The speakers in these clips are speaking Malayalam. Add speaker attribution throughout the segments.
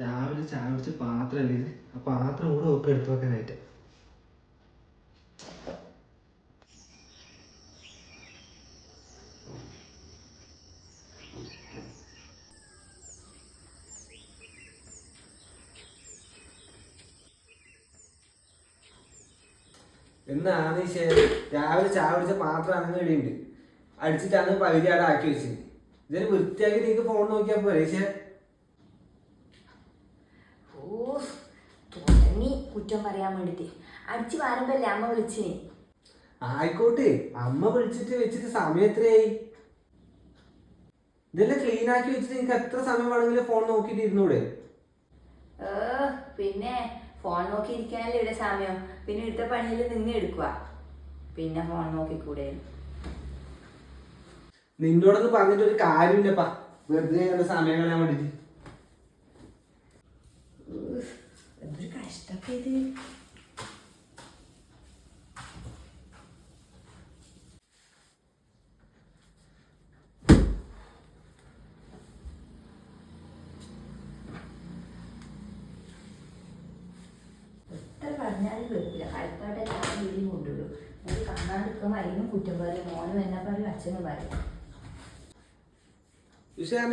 Speaker 1: രാവിലെ ചായ കുടിച്ച പാത്രം ഇത് ആ പാത്രം കൂടെ ഒക്കെ എടുത്തു വെക്കാനായിട്ട്. എന്നാണ് ഈ രാവിലെ ചായ കുടിച്ച പാത്രം അങ്ങനെ ഇടയുണ്ട് അടിച്ചിട്ടാണ് പകുതി അവിടെ ആക്കി വെച്ചത്. ഇതിന് വൃത്തിയാക്കി നിങ്ങൾക്ക് ഫോൺ നോക്കിയാൽ പോരെ ശേ
Speaker 2: ഓ തുടങ്ങി കുറ്റം പറയാൻ വേണ്ടിട്ട്. അടിച്ചു വാരുമ്പല്ലേ അമ്മ വിളിച്ചേ?
Speaker 1: ആയിക്കോട്ടെ അമ്മ വിളിച്ചിട്ട് വെച്ചിട്ട് സമയം എത്രയായി? ഇതെല്ലാം ക്ലീൻ ആക്കി വെച്ചിട്ട് നിങ്ങൾക്ക് എത്ര സമയം വേണമെങ്കിലും ഫോൺ നോക്കിയിട്ട് ഇരുന്നൂടെ?
Speaker 2: ഏ, പിന്നെ ഫോൺ നോക്കി ഇരിക്കാനല്ലേ ഇവിടെ സമയം. പിന്നെ ഇവിടുത്തെ പണിയിൽ നിന്ന് എടുക്കുക പിന്നെ ഫോൺ നോക്കിക്കൂടെ.
Speaker 1: നിന്നോടൊന്ന് പറഞ്ഞിട്ട് ഒരു കാര്യമില്ലപ്പാ. വെറുതെ സമയം കളയാൻ വേണ്ടിട്ട്.
Speaker 2: എത്ര പറഞ്ഞാലും കേൾക്കില്ല കളിപ്പാട്ടെ ഞാൻ വീട്ടിൽ കൊണ്ടുള്ളൂ എന്നിട്ട് കാണാണ്ടിരിക്കുമ്പോൾ അതിനും കുറ്റം പറയും. മോനും എന്നെ പറയും അച്ഛനും പറയും.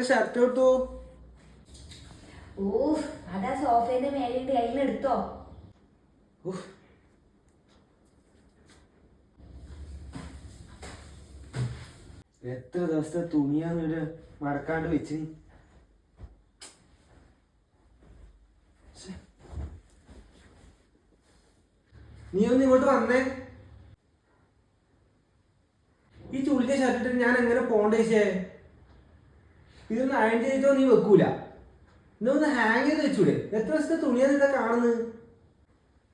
Speaker 1: ഷർട്ട് എടുത്തു?
Speaker 2: ഓ അതാ സോഫേന്റെ മേലുണ്ട് കയ്യിലെടുത്തോ.
Speaker 1: എടുത്തോ എത്ര ദിവസത്തെ തുണിയാന്ന് ഇവിടെ മടക്കാണ്ട് വെച്ച്? നീ ഒന്ന് ഇങ്ങോട്ട് വന്നേ. ഈ ചുളിച്ച ഷർട്ടിട്ട് ഞാൻ എങ്ങനെ പോണ്ടേശേ ഇതൊന്ന് അയൺ ചെയ്തിട്ടോ നീ വെക്കൂല. ഇതൊന്ന് ഹാങ് ചെയ്ത് വെച്ചൂടെ? എത്ര ദിവസത്തെ തുണിയാണ് ഇവിടെ കാണുന്നത്?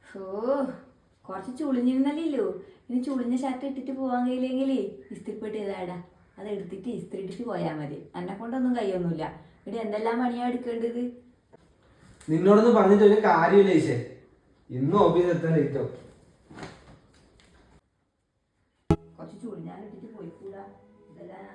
Speaker 2: ഓ കുറച്ച് ചുളിഞ്ഞിരുന്നല്ലോ ഇനി ചുളിഞ്ഞ ഷർട്ട് ഇട്ടിട്ട് പോവാൻ കഴിയില്ലെങ്കിൽ ഇസ്തിരിപ്പെട്ട് ചെയ്താടാ അത് എടുത്തിട്ട് ഇസ്തിരി ഇട്ടിട്ട് പോയാൽ മതി. എന്നെ കൊണ്ടൊന്നും കഴിയൊന്നുമില്ല ഇവിടെ എന്തെല്ലാം പണിയാ എടുക്കേണ്ടത്?
Speaker 1: നിന്നോടൊന്നും പറഞ്ഞിട്ട് ഒരു കാര്യമില്ല ഈശേ. ഇന്നും ഓഫീസ് എത്താൻ ലേറ്റോ
Speaker 2: കുറച്ച് ചുളിഞ്ഞാൽ ഇട്ടിട്ട് പോയിക്കൂടാ. ഇതെല്ലാം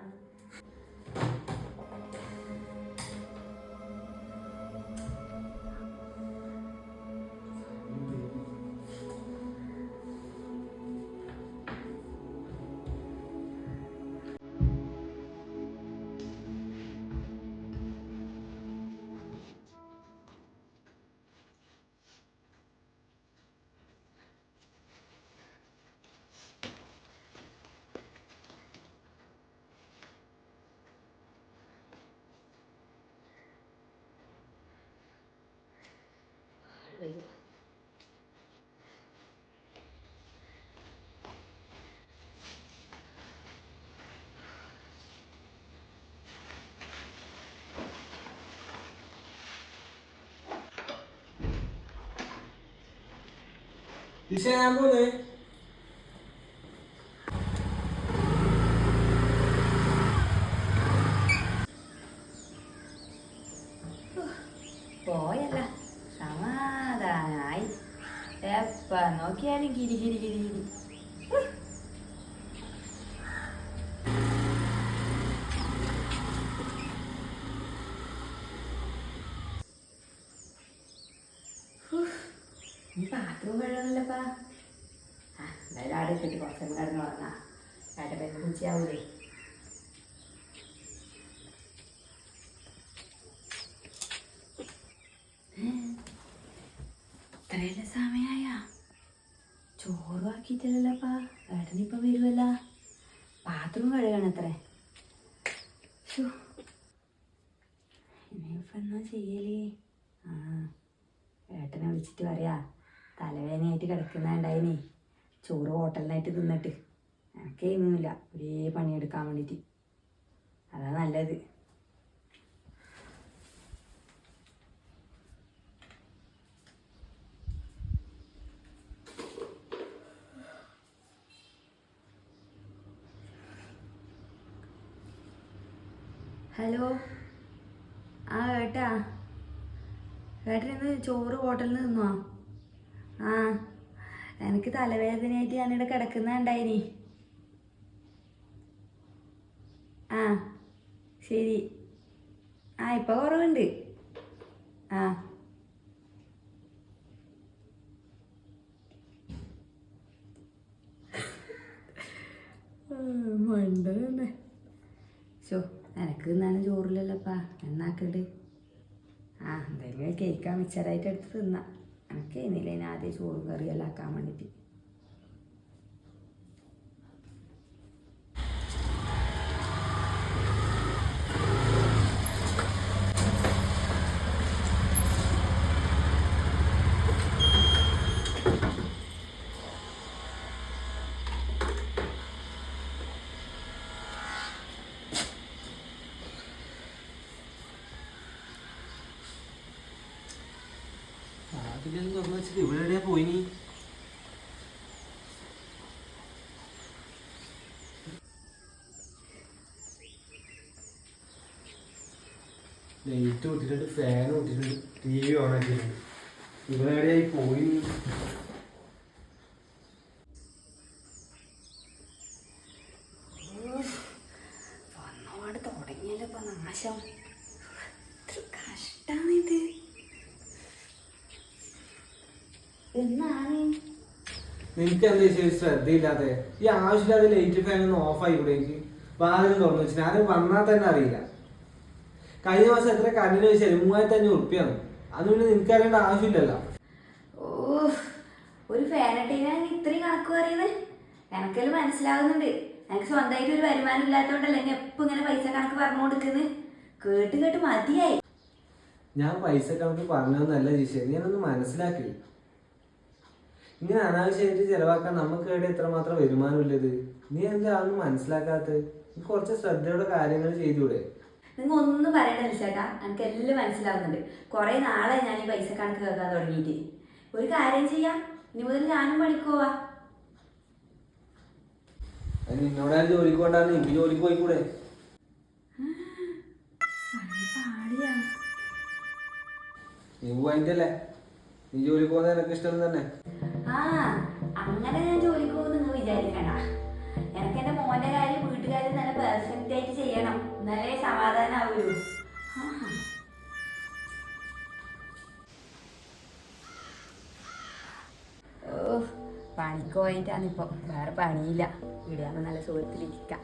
Speaker 1: ദിശ ഞാൻ പോന്നേ
Speaker 2: പോയല്ല. സമാധാനായി. എപ്പ നോക്കിയാലും കിരി കിരി കിരി ബാത്റൂം കഴുകണല്ലപ്പാ ആ എന്തായാലും ആടെ ഇട്ടിട്ട് കുറച്ചും കിടന്ന് ഉറങ്ങാം. ആടെ പേര് കുച്ചിയാവൂലേ ഇത്രയല്ല സമയായ? ചോറ് ആക്കിയിട്ടില്ലല്ലപ്പാ ഏട്ടനിപ്പം വരുമല്ല ബാത്റൂം കഴുകണത്രേ ശ്ശോ. ഇനിയിപ്പം എന്നാ ചെയ്യലേ? ആ ഏട്ടനെ വിളിച്ചിട്ട് പറയാ. തലവേദനയായിട്ട് കിടക്കുന്നുണ്ടായിനി. ചോറ് ഹോട്ടലിനായിട്ട് തിന്നിട്ട്. എനിക്കൊന്നുമില്ല ഒരേ പണിയെടുക്കാൻ വേണ്ടിയിട്ട് അതാ നല്ലത്. ഹലോ. ആ ഏട്ടാ. ഏട്ടൻ ഇന്ന് ചോറ് ഹോട്ടലിൽ നിന്നോ ആ എനിക്ക് തലവേദനയായിട്ട് ഞാനിവിടെ കിടക്കുന്നുണ്ടായിനി ആ ശരി. ആ ഇപ്പോൾ കുറവുണ്ട്. ആ. മണ്ടല്ലേ ഷോ എനക്ക് തിന്നാനും ചോറില്ലല്ലപ്പാ എന്നാക്കണ്ട് ആ എന്തെങ്കിലും കേൾക്കാൻ മിച്ചറായിട്ട് എടുത്ത് തിന്നാം. എനിക്ക് ഇന്നില്ല ഇനി ആദ്യം ചോറും കറിയെല്ലാം ആക്കാൻ വേണ്ടിയിട്ട്.
Speaker 1: അതിലൊന്നും തുറന്നു വെച്ചിട്ട് ഇവിടെ എവിടെയാ പോയിനി ലൈറ്റ് കൂട്ടിട്ടുണ്ട് ഫാൻ കൂട്ടിട്ടുണ്ട് ടി വി ഓൺ ആക്കിയിട്ടുണ്ട്. ഇവിടെ എവിടെയായി പോയി
Speaker 2: തുടങ്ങിയല്ലോ ഇപ്പൊ നാശം. കഷ്ടാണിത് എന്നാണ്?
Speaker 1: നിനക്ക് എന്താ ശരി ശ്രദ്ധയില്ലാതെ? ഈ ആവശ്യമില്ലാതെ ലൈറ്റ് ഫാൻ ഒന്ന് ഓഫ് ആയി ഇവിടെ എനിക്ക് വാതിലും തുറന്നു വെച്ചു. ആരും വന്നാൽ തന്നെ അറിയില്ല. കഴിഞ്ഞ മാസം എത്ര കണ്ണിന് വെച്ചാൽ മൂവായിരത്തി അഞ്ഞൂറ് ഉറുപ്പ്യാണ്. അത് പിന്നെ നിനക്ക് അറിയേണ്ട ആവശ്യമില്ലല്ലോ.
Speaker 2: ഓ ഒരു ഫാനട്ടീനാണ് ഇത്രയും കണക്ക് പറയുന്നത് എനക്കെല്ലാം മനസ്സിലാകുന്നുണ്ട് എനിക്ക് സ്വന്തമായിട്ട് ഒരു വരുമാനം ഇല്ലാത്തതുകൊണ്ടല്ല ഞാൻ എപ്പോ ഇങ്ങനെ പൈസ കണക്ക് പറഞ്ഞു കൊടുക്കുന്നത് കേട്ട് കേട്ട് മതിയായി.
Speaker 1: ഞാൻ പൈസ കണക്ക് പറഞ്ഞതെന്നല്ല ജിഷേ. നീ അതൊന്ന് മനസ്സിലാക്കി ഇങ്ങനെ അനാവശ്യമായിട്ട് ചിലവാക്കാൻ നമുക്ക് ഇവിടെ എത്രമാത്രം വരുമാനമില്ലത്. നീ എന്താ അതൊന്നും മനസ്സിലാക്കാത്തത്? നീ കുറച്ച് ശ്രദ്ധയോടെ കാര്യങ്ങൾ ചെയ്തൂടെ.
Speaker 2: നിങ്ങൾ ഒന്നും പറയണ്ട ചേട്ടാ എനിക്ക് എല്ലാം മനസ്സിലാവുന്നുണ്ട്. കുറെ നാളെ ഞാൻ ഈ പൈസ കണക്ക് കേൾക്കാൻ തുടങ്ങിയിട്ട്. ഒരു കാര്യം ചെയ്യാം. ഇനി മുതൽ ഞാനും പണിക്കോവാ
Speaker 1: നിന്നോടാരും ജോലിക്ക് കൊണ്ടാണ് എനിക്ക് ജോലിക്ക് പോയിക്കൂടെ?
Speaker 2: പാടിയാ
Speaker 1: നീ പോയിട്ടല്ലേ നീ ജോലിക്ക് പോകുന്നത് എനിക്ക് ഇഷ്ടം തന്നെ.
Speaker 2: ആ അങ്ങനെ ഞാൻ ജോലിക്ക് പോകുന്നു നിങ്ങൾ വിചാരിക്കണ്ട. എനിക്ക് എന്റെ മോന്റെ കാര്യം വീട്ടുകാരും നല്ല പെർഫെക്റ്റ് ആയിട്ട് ചെയ്യണം. എന്നാലേ സമാധാനാവുള്ളൂ പണിക്ക് പോയിട്ടാണ് ഇപ്പൊ. വേറെ പണിയില്ല. ഇവിടെയാകുമ്പോ നല്ല സുഖത്തിലിരിക്കാം.